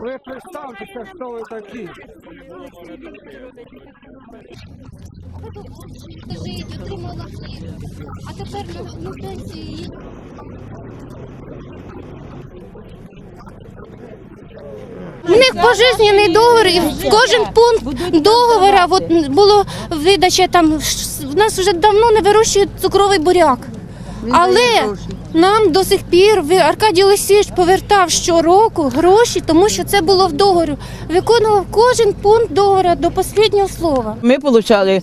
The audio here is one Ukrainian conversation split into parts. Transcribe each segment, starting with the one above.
Ви представтеся, хто ви такі. Жить, отримала хліб. А тепер на, пенсії У них пожизнений договір, і кожен пункт договора от, було видача там. В нас вже давно не вирощують цукровий буряк. Але нам до сих пір Аркадій Олексійович повертав щороку гроші, тому що це було в договорі. Виконував кожен пункт договору до останнього слова. Ми отримали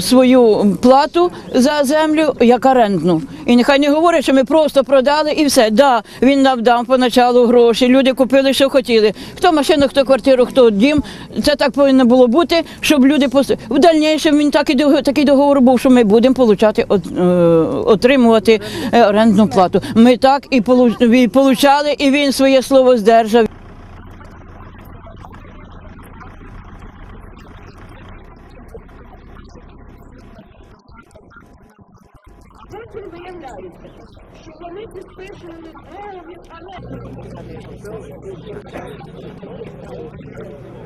свою плату за землю як орендну. І нехай не говорять, що ми просто продали і все. Да, він нам дав поначалу гроші. Люди купили, що хотіли. Хто машину, хто квартиру, хто дім. Це так повинно було бути, щоб люди пос... в дальнішому він так і такий договор був, що ми будемо е, отримувати е, орендну плату. Ми так і полу- і получали, і він своє слово здержав. Потім виявляється, що вони підписували договір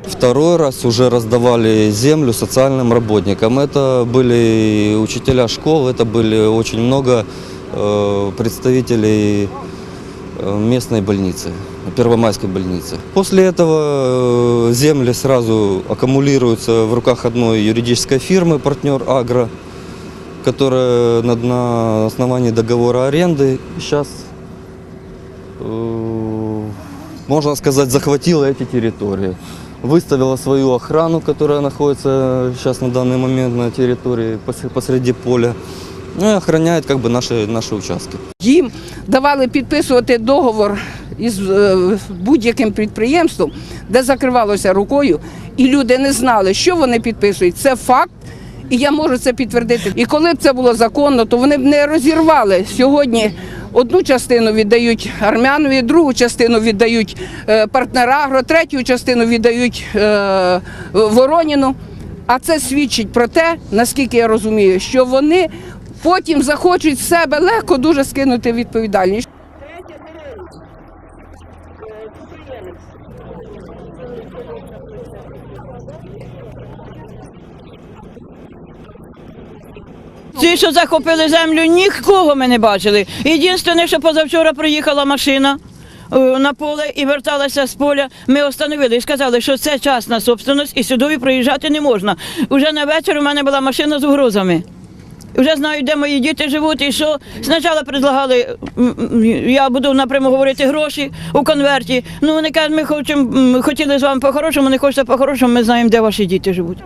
Второй раз уже раздавали землю социальным работникам. Это были учителя школ, это были очень много э, представителей э, местной больницы, Первомайской больницы. После этого э, земли сразу аккумулируются в руках одной юридической фирмы, партнер Агро, которая на, основании договора аренды сейчас, э, можно сказать, захватила эти территории. Выставила свою охрану, которая находится сейчас на данный момент на территории пос- посреди поля. Ну и охраняет как бы наши, наши участки. Їм давали підписувати договор із е, будь-яким підприємством, де закривалося рукою, і люди не знали, що вони підписують. Це факт, і я можу це підтвердити. І коли б це було законно, то вони б не розірвали сьогодні. Одну частину віддають армянові, другу частину віддають е, партнерагро, третю частину віддають е, Вороніну. А це свідчить про те, наскільки я розумію, що вони потім захочуть з себе легко дуже скинути відповідальність. Ті, що захопили землю, нікого ми не бачили. Єдине, що позавчора приїхала машина е, на поле і верталася з поля. Ми остановили і сказали, що це частна собственность і сюди проїжджати не можна. Уже на вечір у мене була машина з угрозами. Вже знають, де мої діти живуть і що. Спочатку предлагали, я буду напряму говорити гроші у конверті. Ну вони кажуть, ми хочемо, хотіли з вами по-хорошому, не хочете по-хорошому, ми знаємо, де ваші діти живуть.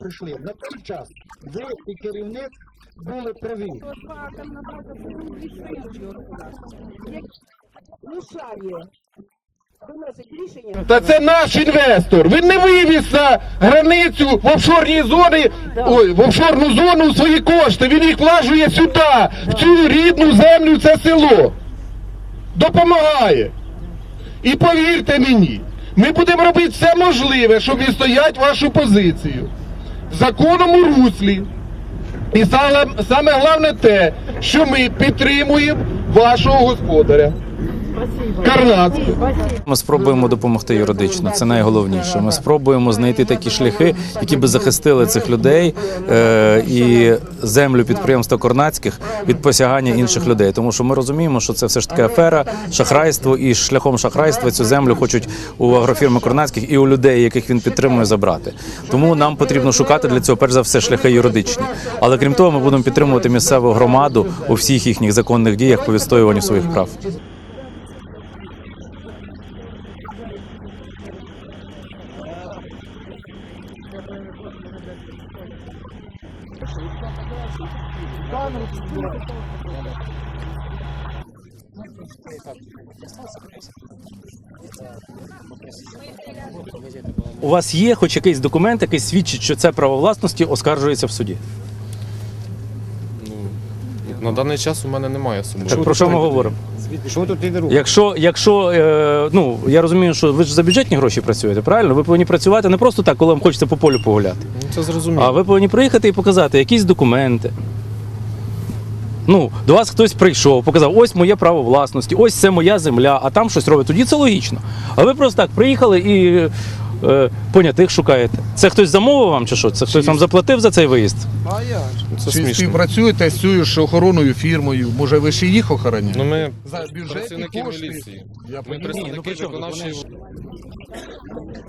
Прийшли. На той час ви і керівник були праві. Мішає. Виносить рішення. Та це наш інвестор. Він не вивіз за границю в офшорні зони, ой, в офшорну зону свої кошти. Він їх влажує сюди, в цю рідну землю, в це село. Допомагає. І повірте мені, ми будемо робити все можливе, щоб відстояти вашу позицію в законному руслі. І саме, саме головне те, що ми підтримуємо вашого господаря. Ми спробуємо допомогти юридично. Це найголовніше. Ми спробуємо знайти такі шляхи, які би захистили цих людей е, і землю підприємства Корнацьких від посягання інших людей. Тому що ми розуміємо, що це все ж таки афера, шахрайство, і шляхом шахрайства цю землю хочуть у агрофірми Корнацьких і у людей, яких він підтримує, забрати. Тому нам потрібно шукати для цього перш за все шляхи юридичні. Але крім того, ми будемо підтримувати місцеву громаду у всіх їхніх законних діях по відстоюванню своїх прав. У вас є хоч якийсь документ, який свідчить, що це право власності оскаржується в суді. На даний час у мене немає сумніву. Так про що ми говоримо? Що тут і робити? Якщо, якщо е, ну я розумію, що ви ж за бюджетні гроші працюєте, правильно? Ви повинні працювати не просто так, коли вам хочеться по полю погуляти. Це зрозуміло. А ви повинні приїхати і показати якісь документи. Ну, до вас хтось прийшов, показав, ось моє право власності, ось це моя земля, а там щось робить. Тоді це логічно. А ви просто так приїхали і е, понятих шукаєте. Це хтось замовив вам чи що? Це хтось вам заплатив за цей виїзд? Це Чи смішно. співпрацюєте з цією ж охоронною фірмою? Може, ви ще їх охороняєте? Ну ми За бюджетні працівники кошти. міліції. Я Ми понімаю. представники ну, виконавчої. Вони